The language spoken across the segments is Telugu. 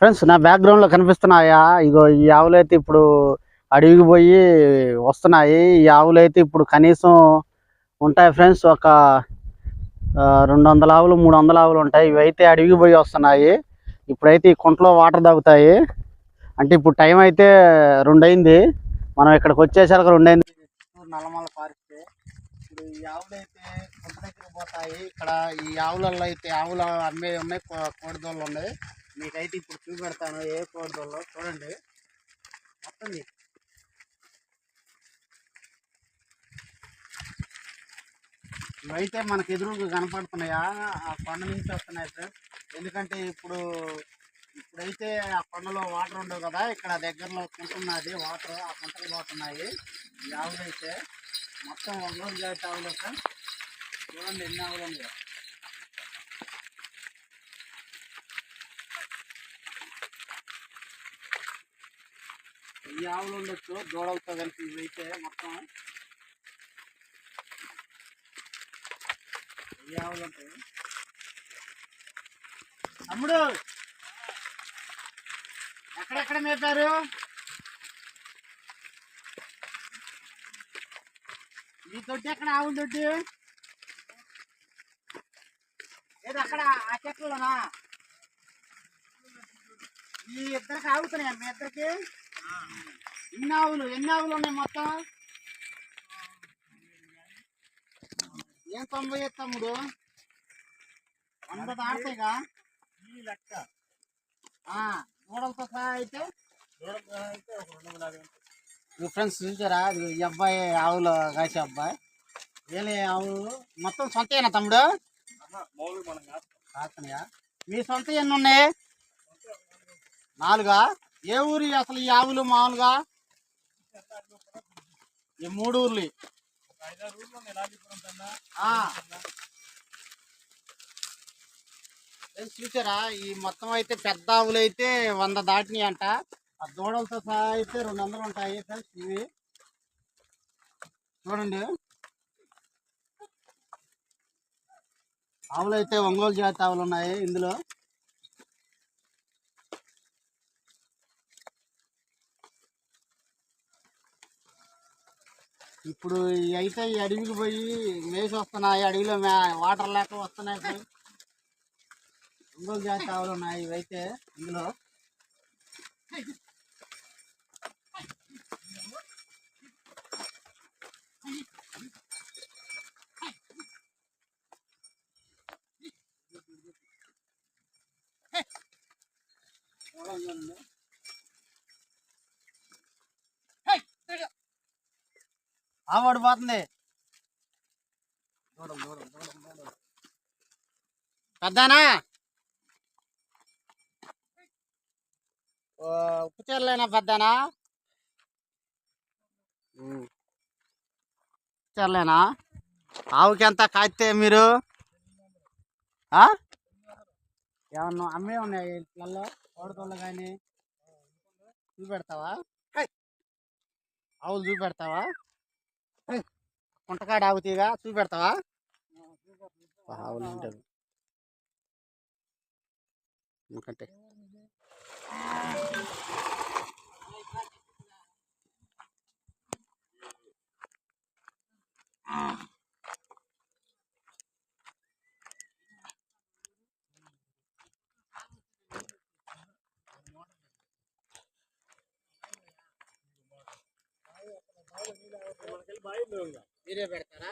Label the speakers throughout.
Speaker 1: ఫ్రెండ్స్ నా బ్యాక్గ్రౌండ్లో కనిపిస్తున్నాయా? ఇగో ఈ ఆవులు అయితే ఇప్పుడు అడవికి పోయి వస్తున్నాయి. ఈ ఆవులు అయితే ఇప్పుడు కనీసం ఉంటాయి ఫ్రెండ్స్ ఒక రెండు వందల ఆవులు మూడు వందల ఆవులు ఉంటాయి. ఇవి అయితే అడవికి పోయి వస్తున్నాయి. ఇప్పుడైతే ఈ కుంటలో వాటర్ తాగుతాయి. అంటే ఇప్పుడు టైం అయితే రెండైంది. మనం ఇక్కడికి వచ్చేసరికి రెండు అయింది నల్లమల్ల పార్క్ ఇప్పుడు ఈ ఆవులు అయితే కుంట దగ్గర పోతాయి. ఇక్కడ ఈ ఆవులలో అయితే ఆవులు అమ్మే ఉన్నాయి కోడిదోళ్ళు ఉన్నాయి. మీకైతే ఇప్పుడు చూపెడతాను ఏ కోడిదోళ్ళు చూడండి. మొత్తం ఇది. ఇవైతే మనకు ఎదురుగా కనపడుతున్నాయా? ఆ కొండ నుంచి వస్తున్నాయి సార్ ఎందుకంటే ఇప్పుడు ఇప్పుడైతే ఆ కొండలో వాటర్ ఉండవు కదా ఇక్కడ దగ్గరలో కుంటున్నది వాటర్ ఆ కుంటలు పోతున్నాయి. ఈ ఆవులు అయితే మొత్తం ఒంగోలు జాతి ఆవులు సార్ చూడండి ఎన్ని ఆవులు ఉన్నాయో ఈ ఆవులు ఉండొచ్చు దూడలతో కలిపి ఇవైతే మొత్తం. ఈ ఆవులు ఉంటాయి. తమ్ముడు! ఎక్కడెక్కడ మేపారు? మీ దొడ్డి ఎక్కడ? ఆవుల దొడ్డి లేదు అక్కడ ఆ చెట్లలోనా? ఈ ఇద్దరికి ఆగుతున్నాయా మీ ఇద్దరికి? ఎన్ని ఆవులు ఎన్ని ఆవులు ఉన్నాయి మొత్తం? ఏం తొంభై తమ్ముడు? వంద దాడతాయిగా ఈ లెక్క. దూడలతో సహా అయితే? ఫ్రెండ్స్ చూసారా? ఈ అబ్బాయి ఆవులు కాసే అబ్బాయి. వీళ్ళ ఆవు. మొత్తం సొంతేనా తమ్ముడు? కాస్తున్నాయా మీ సొంత ఎన్ని ఉన్నాయి? నాలుగా? ఏ ఊరి అసలు ఈ ఆవులు మామూలుగా? ఈ మూడు ఊర్లు. చూసారా? ఈ మొత్తం అయితే పెద్ద ఆవులు అయితే వంద దాటినాయి అంట. ఆ దూడలతో సహా అయితే రెండు వందలు ఉంటాయి ఫ్రెండ్స్ ఇవి. చూడండి. ఆవులు అయితే ఒంగోలు జాతి ఆవులు ఉన్నాయి ఇందులో. ఇప్పుడు అయితే ఈ అడవికి పోయి మేసి వస్తున్నాయి అడవిలో మే వాటర్ లేక వస్తున్నాయి ఫ్రెండ్స్. ఒంగోలు జాతి ఆవులు ఉన్నాయి ఇవైతే ఇందులో ఆవాడు దూడం పడిపోతుంది పెద్దనా? ఓ, ఉప్పు చీరలేనా పెద్దనా? చీరలేనా? ఆవుకి ఎంత కాస్తే మీరు? ఆ? ఏమన్నా అమ్మే ఉన్నాయి ఇళ్ళల్లో కోడతోళ్ళు కానీ చూపెడతావా? ఆవులు చూపెడతావా? కుంటకాడ ఆవు తీగా చూపెడతావా? ఉంటుంది ఎందుకంటే మీరే పెడతారా?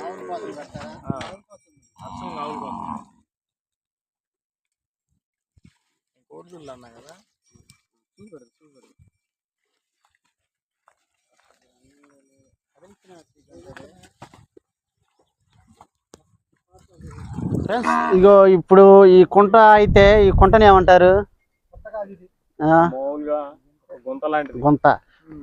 Speaker 1: ఆవుల కోసం పెడతారా?
Speaker 2: కోడిదుళ్ళు అన్నా కదా?
Speaker 1: చూపెడదు చూపెడదు ఫ్రెండ్స్ ఇగో ఇప్పుడు ఈ కుంట అయితే ఈ కుంటని ఏమంటారు?
Speaker 2: గుంత.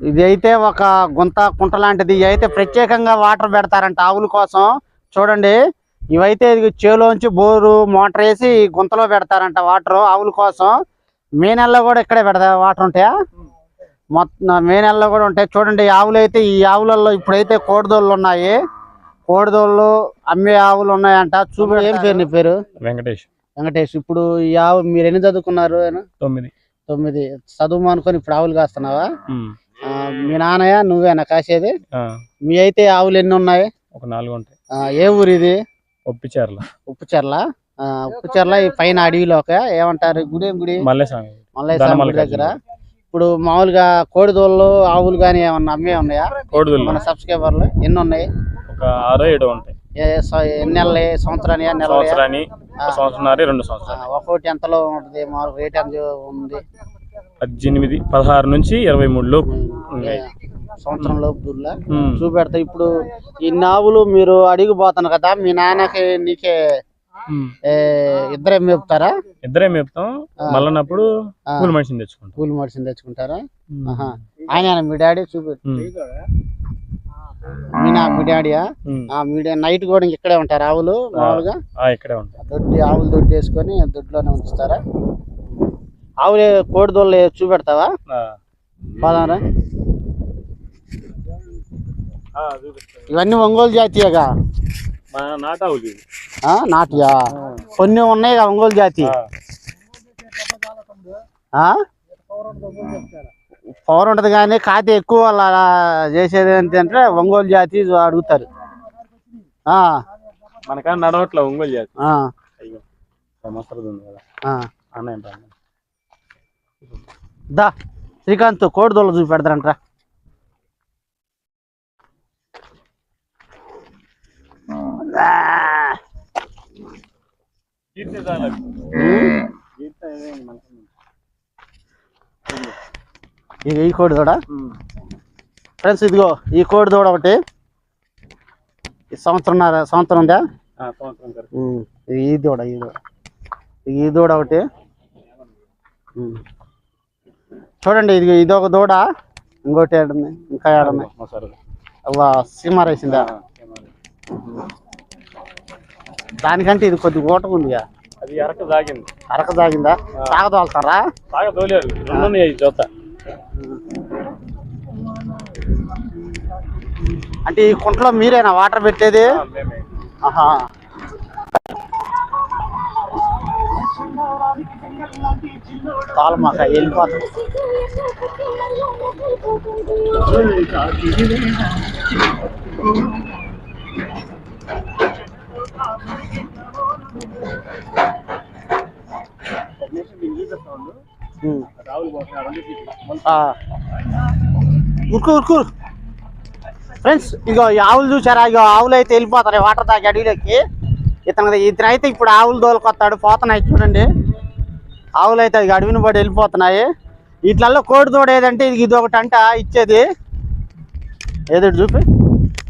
Speaker 1: ఇది అయితే ఒక గుంత కుంట లాంటిది. అయితే ప్రత్యేకంగా వాటర్ పెడతారంట ఆవుల కోసం. చూడండి. ఇవైతే ఇది చేలోంచి బోరు మోటార్ వేసి ఈ గుంతలో పెడతారంట వాటర్ ఆవుల కోసం. మే నెలలో కూడా ఇక్కడే పెడతా వాటర్ ఉంటాయా? మొత్తం మే నెలలో కూడా ఉంటాయి. చూడండి ఈ ఆవులు అయితే ఈ ఆవులలో ఇప్పుడైతే కోడిదోళ్ళు ఉన్నాయి. కోడిదోళ్ళు అమ్మే ఆవులు ఉన్నాయంట. చూపి ఏం పేరు నీ పేరు?
Speaker 2: వెంకటేష్.
Speaker 1: వెంకటేష్ ఇప్పుడు ఈ ఆవు మీరు ఎన్ని చదువుకున్నారు?
Speaker 2: తొమ్మిది.
Speaker 1: తొమ్మిది. చదువు అనుకొని ఇప్పుడు ఆవులు కాస్తున్నావా? మీ నాన్నయ్య నువ్వేనా కాసేది. మీ అయితే ఆవులు ఎన్ని ఉన్నాయి?
Speaker 2: ఒక నాలుగు ఉంటాయి.
Speaker 1: ఏ ఊరు ఇది? ఉప్పుచెర్ల. ఆ, ఉప్పుచెర్ల ఈ పైన అడవిలోక ఏమంటారు? గుడి ఏం గుడి.
Speaker 2: మల్లేస్వామి
Speaker 1: మల్లయ్య స్వామి గుడి దగ్గర. ఇప్పుడు మామూలుగా కోడిదోళ్ళు ఆవులు కానీ ఏమన్నా అమ్మే ఉన్నాయా?
Speaker 2: కోడిదులు
Speaker 1: మన సబ్స్క్రైబర్లు ఎన్ని ఉన్నాయి?
Speaker 2: ఒక ఆరో ఏడో ఉంటాయి.
Speaker 1: ఎన్ని నెలలు? సంవత్సరాన్ని నెలలు?
Speaker 2: సంవత్సరాన్ని ఒక సంవత్సరంన్నర రెండు సంవత్సరాలు
Speaker 1: ఒక్కొక్కటి ఎంతలో ఉంటుంది? మామూలు రేట్ ఎంత ఉంది?
Speaker 2: పద్దెనిమిది పదహారు నుంచి ఇరవై మూడు లోపు. ఉన్నాయి.
Speaker 1: సంవత్సరం లోపు దూర్లా. చూపెడతా ఇప్పుడు ఈ నావులు మీరు అడిగిపోతాను కదా మీ నాన్నకి నీకే ఇద్దరే మేపుతారా?
Speaker 2: ఇద్దరే మేపుతాం. మళ్ళన్నప్పుడు
Speaker 1: ఆ.
Speaker 2: కూలి మనిషిని తెచ్చుకుంటాం.
Speaker 1: కూలి మనిషిని తెచ్చుకుంటారా. ఆయన మీ డాడీ చూపెట్టు. మీ డాడీయా? మీ నైట్ కూడా ఇంక ఇక్కడే ఉంటారు ఆవులు మామూలుగా?
Speaker 2: ఇక్కడే ఉంటాయి
Speaker 1: దొడ్డి ఆవులు దొడ్డి వేసుకొని దొడ్లోనే ఉంచుతారా? ఆవులు కోడి దొల్లు చూపెడతావా. పదారా. ఇవన్నీ ఒంగోలు జాతీయగా?
Speaker 2: నాటావులు
Speaker 1: నాటియా? కొన్ని ఉన్నాయి ఒంగోలు జాతి? పవర్ ఉంటది కానీ కాతే ఎక్కువ చేసేది ఏంటంటే ఒంగోలు జాతి అడుగుతారు. ఆ,
Speaker 2: మనకా నడవట్ల ఒంగోలు అయ్యో సంవత్సరం ఉంది కదా.
Speaker 1: దా శ్రీకాంత్ కోడిదోళ్ళు.
Speaker 2: కీర్తి అదేంటి మనకి.
Speaker 1: ఇది ఈ కోడి దూడ. ఫ్రెండ్స్ ఇదిగో ఈ కోడి దూడ ఒకటి ఈ సంవత్సరం సంవత్సరం ఉందా ఈ దూడ ఈ దూడ ఈ దూడ ఒకటి. చూడండి ఇది ఇది ఒక దూడ ఇంకోటి ఏడుంది ఇంకా ఏడుంది. అవ్వా సీమారేసిందా
Speaker 2: ఆ, ఏమది.
Speaker 1: దానికంటే ఇది కొద్దిగా ఓటకు ఉందిగా
Speaker 2: అది
Speaker 1: అరక
Speaker 2: రెండు ఉన్నాయి ఈ జోత
Speaker 1: అంటే ఈ కుంటలో మీరేనా? వాటర్ పెట్టేది. ఆహా. తాళమాక. ఆ. ఉరుకు ఉరుకు ఫ్రెండ్స్ ఇగో ఈ ఆవులు చూసారా? ఇగో ఆవులు అయితే వెళ్ళిపోతారు వాటర్ తాగి అడవిలోకి. ఇతను ఇతను అయితే ఇప్పుడు ఆవులు దోలుకొస్తాడు పోతున్నాయి చూడండి. ఆవులు అయితే అది అడవిని పడి వెళ్ళిపోతున్నాయి. వీటిలలో కోడి తోడు ఏదంటే ఇది ఇది ఒకటి అంట ఇచ్చేది. ఏదో చూపి.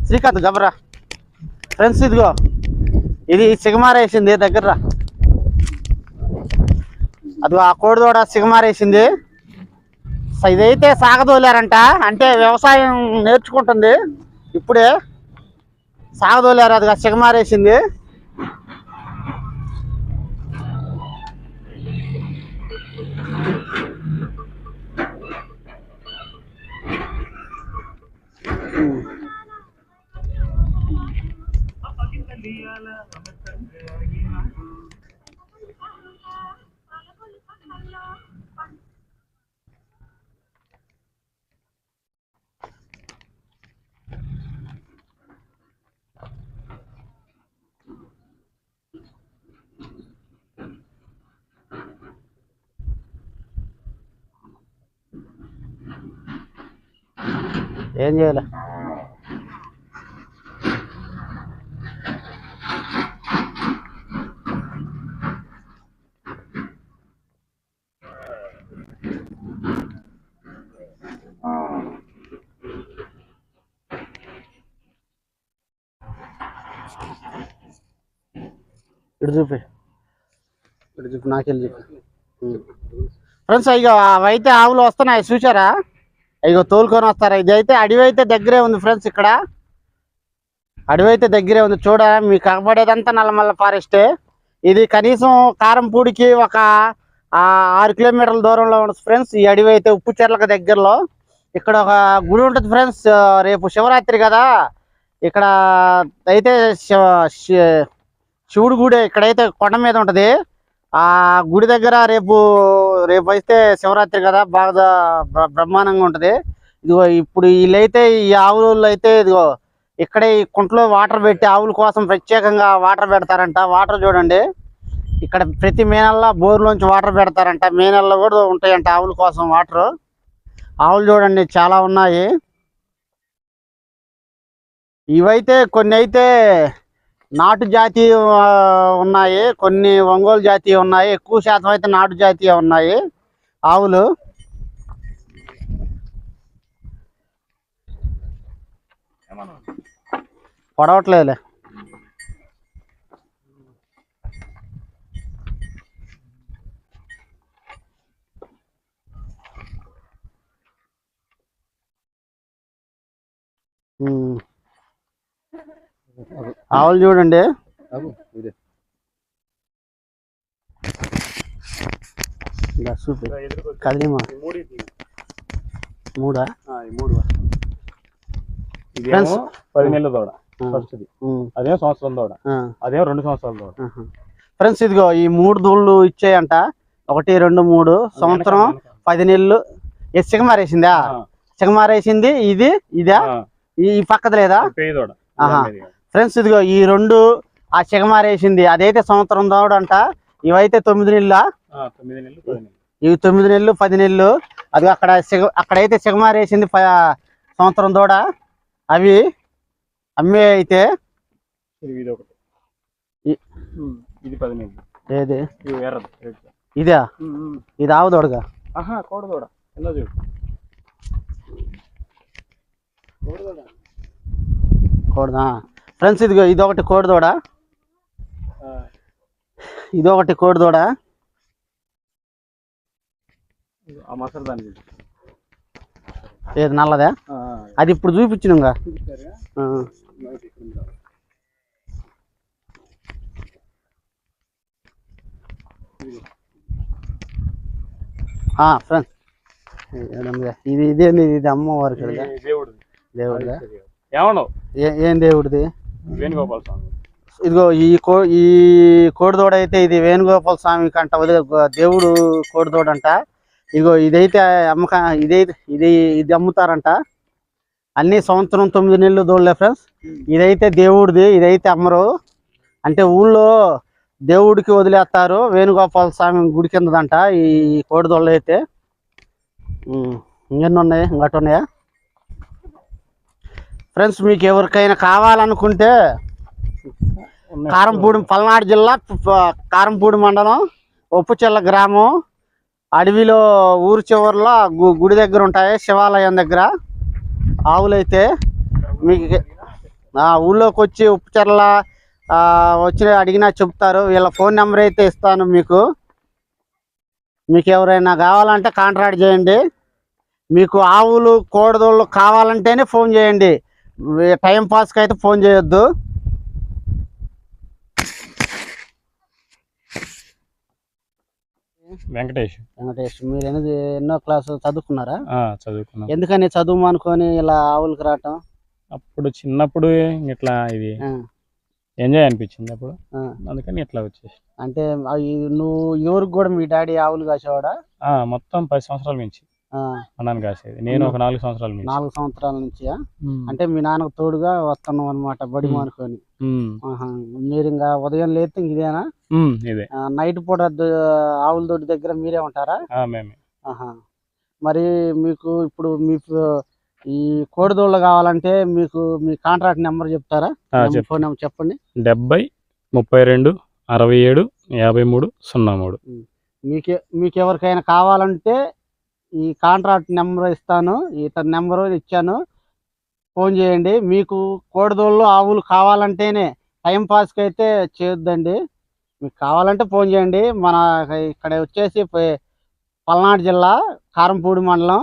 Speaker 1: శ్రీకాంత్ గబరా. ఫ్రెండ్స్ ఇదిగో ఇది సిగమారేసింది దగ్గర అది అదిగో ఆ కోడి తోడ సిగమారేసింది. ఇదైతే సాగదోలారంట అంటే వ్యవసాయం నేర్చుకుంటుంది. ఇప్పుడే సాగదోలారు అది సిగమారేసింది. ఏం చేయాలి? ఇటు చూపి. ఇటు చూపి నాకెళ్ళి చూపి. ఫ్రెండ్స్ ఇక అవైతే ఆవులు వస్తున్నాయి. చూసారా ఇగో తోలుకొని వస్తారా. ఇది అయితే అడవి అయితే దగ్గరే ఉంది ఫ్రెండ్స్ ఇక్కడ. అడవి అయితే దగ్గరే ఉంది. చూడ మీకు కనబడేదంతా నల్లమల్ల ఫారెస్టే ఇది కనీసం కారంపూడికి ఒక ఆరు కిలోమీటర్ల దూరంలో ఉంది ఫ్రెండ్స్. ఈ అడవి అయితే ఉప్పు చెర్లకు దగ్గరలో. ఇక్కడ ఒక గుడి ఉంటుంది ఫ్రెండ్స్. రేపు శివరాత్రి కదా. ఇక్కడ అయితే శివ శి- శివుడి గుడి. ఇక్కడైతే కొండ మీద ఉంటది. ఆ గుడి దగ్గర రేపు రేపు అయితే శివరాత్రి కదా బాగా బ్రహ్మాండంగా ఉంటుంది. ఇదిగో ఇప్పుడు వీళ్ళైతే ఈ ఆవులు అయితే ఇదిగో ఇక్కడే ఈ కుంట్లో వాటర్ పెట్టి ఆవుల కోసం ప్రత్యేకంగా వాటర్ పెడతారంట. వాటర్ చూడండి. ఇక్కడ ప్రతి మే నెలలో బోర్లోంచి వాటర్ పెడతారంట. మే నెలలో కూడా ఉంటాయంట ఆవుల కోసం వాటర్. ఆవులు చూడండి చాలా ఉన్నాయి. ఇవైతే కొన్ని అయితే నాటు జాతి ఉన్నాయి. కొన్ని ఒంగోలు జాతి ఉన్నాయి. ఎక్కువ శాతం అయితే నాటు జాతి ఉన్నాయి. ఆవులు. పొడవట్లేదులే. ఉమ్. ఆవులు చూడండి. ఇలా చూపి. కదిలేమా? మూడా
Speaker 2: ఇదేమో పది నెలల దూడ అదేమో సంవత్సరం దూడ
Speaker 1: ఆ,
Speaker 2: అదేమో రెండు సంవత్సరాల దూడ.
Speaker 1: ఫ్రెండ్స్ ఇదిగో ఈ మూడు దూళ్ళు ఇచ్చాయంట. ఒకటి రెండు మూడు. సంవత్సరం పది నెలలు. సిగమారేసిందా సిగమారేసింది ఇది ఇదా? ఈ పక్కది లేదా. ఫ్రెండ్స్ ఇదిగో ఈ రెండు ఆ సిగమారేసింది అదైతే సంవత్సరం దోడంట ఇవైతే తొమ్మిది నెలల. ఇవి తొమ్మిది నెలలు పది నెలలు. అది అక్కడ అక్కడైతే సిగమారేసింది ప- సంవత్సరం దూడ. అవి అమ్మే అయితే
Speaker 2: ఇది ఇది
Speaker 1: ఆవు దూడగా? కోడదా? ఫ్రెండ్స్ ఇదిగో ఇదొకటి కోడి దూడ
Speaker 2: ఆ,
Speaker 1: ఇదొకటి కోడి దూడ
Speaker 2: ఇది ఆ మసరు దాన్ని చూడు.
Speaker 1: ఏది నల్లదా? అది ఇప్పుడు చూపించినుగా? ఆ, ఫ్రెండ్స్. ఇది ఇదేంది ఇది అమ్మవారికి
Speaker 2: ఏమన్నావు?
Speaker 1: ఏ- ఏం దేవుడిది?
Speaker 2: వేణుగోపాల స్వామి.
Speaker 1: ఇదిగో ఈ కో ఈ కోడిదోడ అయితే ఇది వేణుగోపాల స్వామి కంట దేవుడు కోడిదోడ అంట ఇదిగో ఇదైతే అమ్మక ఇదైతే ఇది ఇది అమ్ముతారంట. అన్ని సంవత్సరం తొమ్మిది నెలలు దోడలే ఫ్రెండ్స్. ఇదైతే దేవుడిది ఇదైతే అమ్మరు. అంటే ఊళ్ళో దేవుడికి వదిలేస్తారు వేణుగోపాల స్వామి గుడి కిందదంట ఈ కోడిదోళ్ళు అయితే. ఇంకెన్ని ఉన్నాయి? ఇంకటి ఉన్నాయా? ఫ్రెండ్స్ మీకు ఎవరికైనా కావాలనుకుంటే కారంపూడి పల్నాడు జిల్లా కారంపూడి మండలం ఉప్పుచెల్ల గ్రామం అడవిలో ఊరు చివరిలో గు- గుడి దగ్గర ఉంటాయి శివాలయం దగ్గర. ఆవులైతే మీకు ఊళ్ళోకి వచ్చి ఉప్పుచెర్ల ఆ, వచ్చి అడిగినా చెప్తారు. వీళ్ళ ఫోన్ నెంబర్ అయితే ఇస్తాను మీకు. మీకు ఎవరైనా కావాలంటే కాంట్రాక్ట్ చేయండి. మీకు ఆవులు కోడదోళ్ళు కావాలంటేనే ఫోన్ చేయండి. టైం పాస్కి అయితే ఫోన్ చేయొద్దు.
Speaker 2: వెంకటేష్.
Speaker 1: వెంకటేష్ మీరు ఎనిమిది ఎన్నో క్లాసు చదువుకున్నారా?
Speaker 2: చదువుకున్నాం.
Speaker 1: ఎందుకని చదువు అనుకొని ఇలా ఆవులకి రావటం?
Speaker 2: అప్పుడు చిన్నప్పుడు ఇట్లా ఇది ఎంజాయ్ అనిపించింది అప్పుడు. అందుకని ఇట్లా వచ్చేసి.
Speaker 1: అంటే నువ్వు ఎవరికి కూడా మీ డాడీ ఆవులు కాసేవాడా?
Speaker 2: మొత్తం పది సంవత్సరాల నుంచి. అన్నాను కాసేది నేను ఒక నాలుగు సంవత్సరాల నుంచి.
Speaker 1: నాలుగు సంవత్సరాల నుంచి. అంటే మీ నాన్నకు తోడుగా వస్తున్నాం అనమాట బడి. మానుకొని. మీరు ఇంకా ఉదయం లేతే ఇంక ఇదేనా?
Speaker 2: ఇదే.
Speaker 1: నైట్ పూట ఆవుల దొడ్డి దగ్గర మీరే ఉంటారా?
Speaker 2: మేమే.
Speaker 1: ఆహా. మరి మీకు ఇప్పుడు మీకు ఈ కోడిదోళ్ళు కావాలంటే మీకు మీ కాంట్రాక్ట్ నెంబర్ చెప్తారా? ఫోన్ నెంబర్ చెప్పండి.
Speaker 2: డెబ్బై ముప్పై రెండు అరవై ఏడు యాభై మూడు సున్నా మూడు.
Speaker 1: మీకు మీకు ఎవరికైనా కావాలంటే ఈ కాంట్రాక్ట్ నెంబర్ ఇస్తాను ఇతని నెంబరు ఇచ్చాను. ఫోన్ చేయండి. మీకు కోడిదోళ్ళు ఆవులు కావాలంటేనే టైం పాస్కి అయితే చేయొద్దండి. మీకు కావాలంటే ఫోన్ చేయండి. మన ఇక్కడ వచ్చేసి పల్నాడు జిల్లా కారంపూడి మండలం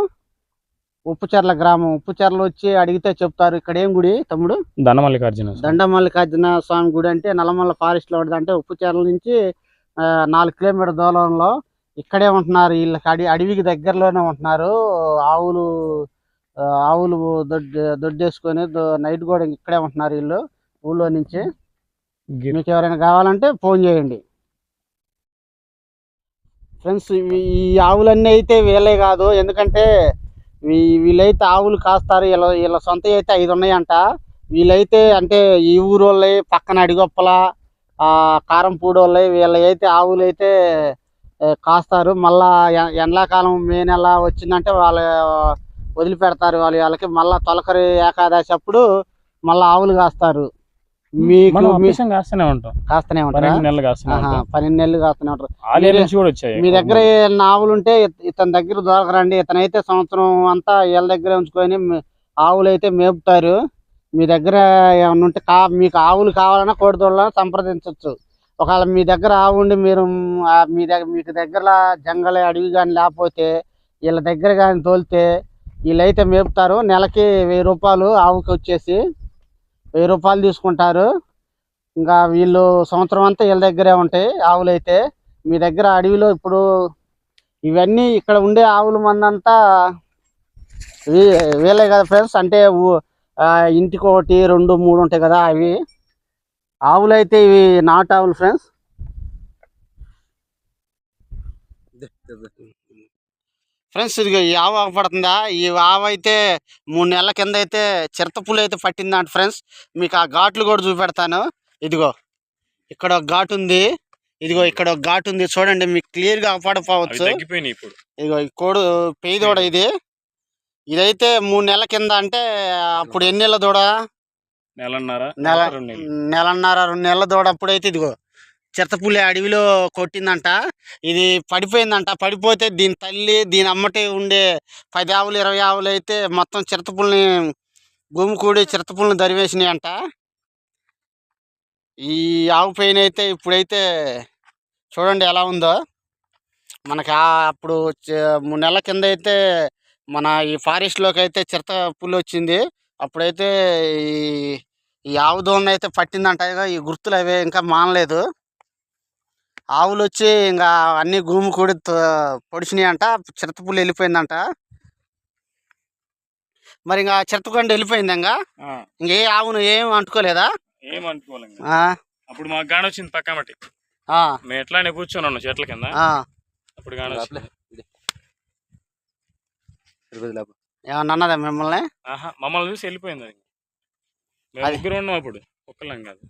Speaker 1: ఉప్పుచెర్ల గ్రామం. ఉప్పుచెర్ల వచ్చి అడిగితే చెప్తారు. ఇక్కడ ఏం గుడి తమ్ముడు?
Speaker 2: ధనమల్లికార్జున స్వామి.
Speaker 1: దండమల్లికార్జున స్వామి గుడి అంటే నల్లమల్ల ఫారెస్ట్లో ఉంటుంది అంటే ఉప్పుచెర్ల నుంచి నాలుగు కిలోమీటర్ దూరంలో ఇక్కడే ఉంటున్నారు వీళ్ళకి అడి అడవికి దగ్గరలోనే ఉంటున్నారు. ఆవులు ఆవులు దొడ్డి దొడ్డేసుకొని నైట్ కూడా ఇక్కడే ఉంటున్నారు వీళ్ళు ఊళ్ళో నుంచి. మీకు ఎవరైనా కావాలంటే ఫోన్ చేయండి. ఫ్రెండ్స్ ఈ ఆవులన్నీ అయితే వీళ్ళే కాదు. ఎందుకంటే వీళ్ళైతే ఆవులు కాస్తారు. వీళ్ళ వీళ్ళ సొంత అయితే ఐదు ఉన్నాయంట. వీళ్ళైతే అంటే ఈ ఊరు వాళ్ళే పక్కన అడిగొప్పల ఆ కారంపూడి వాళ్ళే అయితే ఆవులు అయితే కాస్తారు. మళ్ళా ఎండాకాలం మే నెల వచ్చిందంటే వాళ్ళ వదిలిపెడతారు వాళ్ళు వాళ్ళకి. మళ్ళా తొలకరి ఏకాదశి అప్పుడు మళ్ళా ఆవులు కాస్తారు. మీకు
Speaker 2: మనం
Speaker 1: మీ-
Speaker 2: అప్లికేషన్ కాస్తూనే ఉంటాం.
Speaker 1: కాస్తూనే ఉంటారా?
Speaker 2: పన్నెండు నెలలు కాస్తూనే
Speaker 1: ఆహా,
Speaker 2: ఉంటాం.
Speaker 1: పన్నెండు నెలలు కాస్తూనే ఉంటారు.
Speaker 2: నుంచి కూడా వచ్చాయి.
Speaker 1: మీ దగ్గర ఆవులు ఉంటే ఇత- ఇతని దగ్గర దొరకరండి. ఇతనైతే సంవత్సరం అంతా వీళ్ళ దగ్గర ఉంచుకొని ఆవులు అయితే మేపుతారు. మీ దగ్గర ఏమన్నా ఉంటే కా మీకు ఆవులు కావాలన్నా కోడిదోళ్ళ సంప్రదించవచ్చు ఒకవేళ మీ దగ్గర ఆవు ఉండి మీరు మీ దగ్గర మీకు దగ్గర జంగల అడవి కానీ లేకపోతే వీళ్ళ దగ్గర కానీ తోలితే వీళ్ళైతే మేపుతారు. నెలకి వెయ్యి రూపాయలు ఆవుకి వచ్చేసి వెయ్యి రూపాయలు తీసుకుంటారు. ఇంకా వీళ్ళు సంవత్సరం అంతా వీళ్ళ దగ్గరే ఉంటాయి ఆవులు అయితే మీ దగ్గర అడవిలో ఇప్పుడు ఇవన్నీ ఇక్కడ ఉండే ఆవుల మందంతా వీ- వీళ్ళే కదా ఫ్రెండ్స్. అంటే ఇంటికి ఒకటి రెండు మూడు ఉంటాయి కదా అవి. ఆవులు అయితే ఇవి నాటు ఆవులు ఫ్రెండ్స్. ఫ్రెండ్స్ ఇదిగో ఈ ఆవు పడుతుందా? ఈ ఆవు అయితే మూడు నెలల కింద అయితే చిరతపులు అయితే పట్టిందంట ఫ్రెండ్స్. మీకు ఆ ఘాట్లు కూడా చూపెడతాను. ఇదిగో ఇక్కడ ఒక ఘాటు ఉంది. ఇదిగో ఇక్కడ ఒక ఘాటు ఉంది. చూడండి మీకు క్లియర్గా
Speaker 2: అవి
Speaker 1: అవపడపోవచ్చు ఇదిగో ఈ కోడు పెయ్యి దూడ ఇది. ఇదైతే మూడు నెలల కింద అంటే అప్పుడు ఎన్ని నెలల దూడ?
Speaker 2: నెలన్నర
Speaker 1: నెల
Speaker 2: రెండు నెలలు.
Speaker 1: నెలన్నర రెండు నెలల దూడ అప్పుడైతే ఇదిగో చిరతపులి అడవిలో కొట్టిందంట. ఇది పడిపోయిందంట. పడిపోతే దీని తల్లి దీని అమ్మటే ఉండే పది ఆవులు ఇరవై ఆవులు అయితే మొత్తం చిరతపుల్ని భూమి కూడి చిరతపుల్ని దరివేసినాయి అంట ఈ ఆవు పైన అయితే ఇప్పుడైతే చూడండి ఎలా ఉందో. మనకి అప్పుడు మూడు నెలల కింద అయితే మన ఈ ఫారెస్ట్లోకి అయితే చిరత పులి వచ్చింది అప్పుడైతే ఈ ఈ ఆవు దోణ అయితే పట్టిందంట. ఇక ఈ గుర్తులు అవే ఇంకా మానలేదు. ఆవులు వచ్చి ఇంకా అన్ని భూమి కూడి పొడిచినాయి అంట చిరతపుల్లి వెళ్ళిపోయిందంట. మరి ఇంకా చిరతకొండ వెళ్ళిపోయింది ఇంకా? ఇంకే ఆవును ఏం అంటుకోలేదా?
Speaker 2: ఏం.
Speaker 1: ఆ,
Speaker 2: అప్పుడు మాకు గాని వచ్చింది పక్క మట్టి.
Speaker 1: ఆ,
Speaker 2: మేము ఎట్లానే కూర్చొని ఉన్నాం చెట్ల కింద.
Speaker 1: ఆ.
Speaker 2: అప్పుడు గాని వచ్చింది.
Speaker 1: ఏమన్నా అన్నదా మిమ్మల్ని
Speaker 2: మమ్మల్ని చూసి వెళ్ళిపోయింది అది. మేము ముగ్గురు ఉన్నాం అప్పుడు ఒక్కళ్ళం కాదు.